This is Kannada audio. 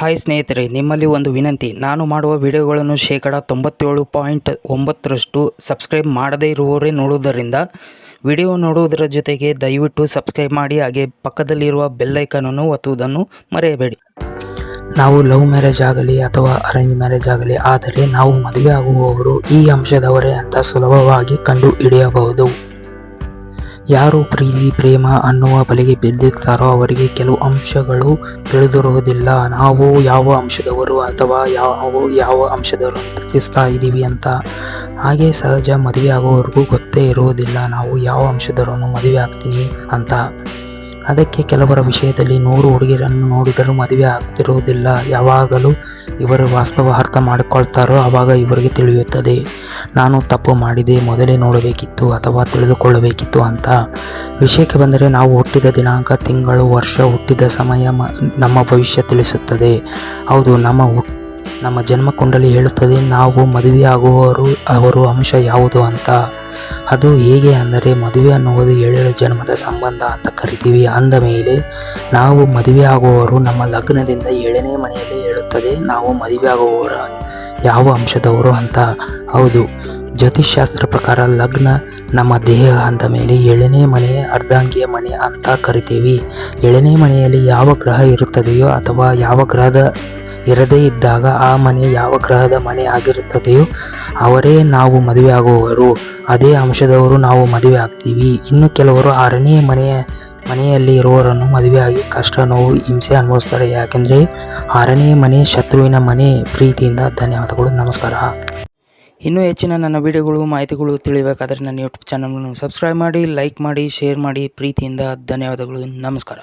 ಹಾಯ್ ಸ್ನೇಹಿತರೆ, ನಿಮ್ಮಲ್ಲಿ ಒಂದು ವಿನಂತಿ. ನಾನು ಮಾಡುವ ವಿಡಿಯೋಗಳನ್ನು ಶೇಕಡ ತೊಂಬತ್ತೇಳು ಪಾಯಿಂಟ್ ಒಂಬತ್ತರಷ್ಟು ಸಬ್ಸ್ಕ್ರೈಬ್ ಮಾಡದೇ ಇರುವವರೇ ನೋಡುವುದರಿಂದ ವಿಡಿಯೋ ನೋಡುವುದರ ಜೊತೆಗೆ ದಯವಿಟ್ಟು ಸಬ್ಸ್ಕ್ರೈಬ್ ಮಾಡಿ, ಹಾಗೆ ಪಕ್ಕದಲ್ಲಿರುವ ಬೆಲ್ಲೈಕನನ್ನು ಒತ್ತುವುದನ್ನು ಮರೆಯಬೇಡಿ. ನಾವು ಲವ್ ಮ್ಯಾರೇಜ್ ಆಗಲಿ ಅಥವಾ ಅರೇಂಜ್ ಮ್ಯಾರೇಜ್ ಆಗಲಿ, ಆದರೆ ನಾವು ಮದುವೆ ಆಗುವವರು ಈ ಅಂಶದವರೇ ಅಂತ ಸುಲಭವಾಗಿ ಕಂಡು ಹಿಡಿಯಬಹುದು. ಯಾರು ಪ್ರೀತಿ, ಪ್ರೇಮ ಅನ್ನುವ ಬಲೆಗೆ ಬಿದ್ದಿರ್ತಾರೋ ಅವರಿಗೆ ಕೆಲವು ಅಂಶಗಳು ತಿಳಿದಿರುವುದಿಲ್ಲ. ನಾವು ಯಾವ ಅಂಶದವರು ಅಥವಾ ಯಾವ ಯಾವ ಅಂಶದವರು ಪ್ರೀತಿಸ್ತಾ ಇದ್ದೀವಿ ಅಂತ ಹಾಗೆ ಸಹಜ ಮದುವೆ ಆಗುವವರೆಗೂ ಗೊತ್ತೇ ಇರುವುದಿಲ್ಲ. ನಾವು ಯಾವ ಅಂಶದವರನ್ನು ಮದುವೆ ಆಗ್ತೀವಿ ಅಂತ ಅದಕ್ಕೆ ಕೆಲವರ ವಿಷಯದಲ್ಲಿ ನೂರು ಹುಡುಗಿಯರನ್ನು ನೋಡಿದರೂ ಮದುವೆ ಆಗ್ತಿರುವುದಿಲ್ಲ. ಯಾವಾಗಲೂ ಇವರು ವಾಸ್ತವ ಅರ್ಥ ಮಾಡಿಕೊಳ್ತಾರೋ ಆವಾಗ ಇವರಿಗೆ ತಿಳಿಯುತ್ತದೆ. ನಾನು ತಪ್ಪು ಮಾಡಿದೆ, ಮೊದಲೇ ನೋಡಬೇಕಿತ್ತು ಅಥವಾ ತಿಳಿದುಕೊಳ್ಳಬೇಕಿತ್ತು ಅಂತ. ವಿಷಯಕ್ಕೆ ಬಂದರೆ ನಾವು ಹುಟ್ಟಿದ ದಿನಾಂಕ, ತಿಂಗಳು, ವರ್ಷ, ಹುಟ್ಟಿದ ಸಮಯ ನಮ್ಮ ಭವಿಷ್ಯ ತಿಳಿಸುತ್ತದೆ. ಹೌದು, ನಮ್ಮ ನಮ್ಮ ಜನ್ಮ ಕುಂಡಲಿ ಹೇಳುತ್ತದೆ, ನಾವು ಮದುವೆ ಆಗುವವರು ಅವರು ಅಂಶ ಯಾವುದು ಅಂತ. ಅದು ಹೇಗೆ ಅಂದರೆ ಮದುವೆ ಅನ್ನುವುದು ಏಳೇಳು ಜನ್ಮದ ಸಂಬಂಧ ಅಂತ ಕರಿತೀವಿ. ಅಂದ ಮೇಲೆ ನಾವು ಮದುವೆ ಆಗುವವರು ನಮ್ಮ ಲಗ್ನದಿಂದ ಏಳನೇ ಮನೆಯಲ್ಲಿ ಹೇಳುತ್ತದೆ, ನಾವು ಮದುವೆ ಆಗುವವರ ಯಾವ ಅಂಶದವರು ಅಂತ. ಹೌದು, ಜ್ಯೋತಿಷ್ಶಾಸ್ತ್ರ ಪ್ರಕಾರ ಲಗ್ನ ನಮ್ಮ ದೇಹ ಅಂದ ಮೇಲೆ ಏಳನೇ ಮನೆ ಅರ್ಧಾಂಗಿಯ ಮನೆ ಅಂತ ಕರಿತೀವಿ. ಏಳನೇ ಮನೆಯಲ್ಲಿ ಯಾವ ಗ್ರಹ ಇರುತ್ತದೆಯೋ ಅಥವಾ ಯಾವ ಗ್ರಹದ ಇರದೇ ಇದ್ದಾಗ ಆ ಮನೆ ಯಾವ ಗ್ರಹದ ಮನೆ ಆಗಿರುತ್ತದೆಯೋ ಅವರೇ ನಾವು ಮದುವೆ ಆಗುವವರು ಅದೇ ಅಂಶದವರು ನಾವು ಮದುವೆ ಆಗ್ತೀವಿ ಇನ್ನು ಕೆಲವರು ಆರನೇ ಮನೆಯ, ಮನೆಯಲ್ಲಿ ಇರುವವರನ್ನು ಮದುವೆಯಾಗಿ ಕಷ್ಟ, ನೋವು, ಹಿಂಸೆ ಅನುಭವಿಸ್ತಾರೆ. ಯಾಕೆಂದರೆ ಆರನೇ ಮನೆ ಶತ್ರುವಿನ ಮನೆ ಪ್ರೀತಿಯಿಂದ ಧನ್ಯವಾದಗಳು. ನಮಸ್ಕಾರ. ಇನ್ನೂ ಹೆಚ್ಚಿನ ನನ್ನ ವಿಡಿಯೋಗಳು, ಮಾಹಿತಿಗಳು ತಿಳಿಬೇಕಾದರೆ ನನ್ನ ಯೂಟ್ಯೂಬ್ ಚಾನಲನ್ನು ಸಬ್ಸ್ಕ್ರೈಬ್ ಮಾಡಿ ಲೈಕ್ ಮಾಡಿ ಶೇರ್ ಮಾಡಿ. ಪ್ರೀತಿಯಿಂದ ಧನ್ಯವಾದಗಳು. ನಮಸ್ಕಾರ.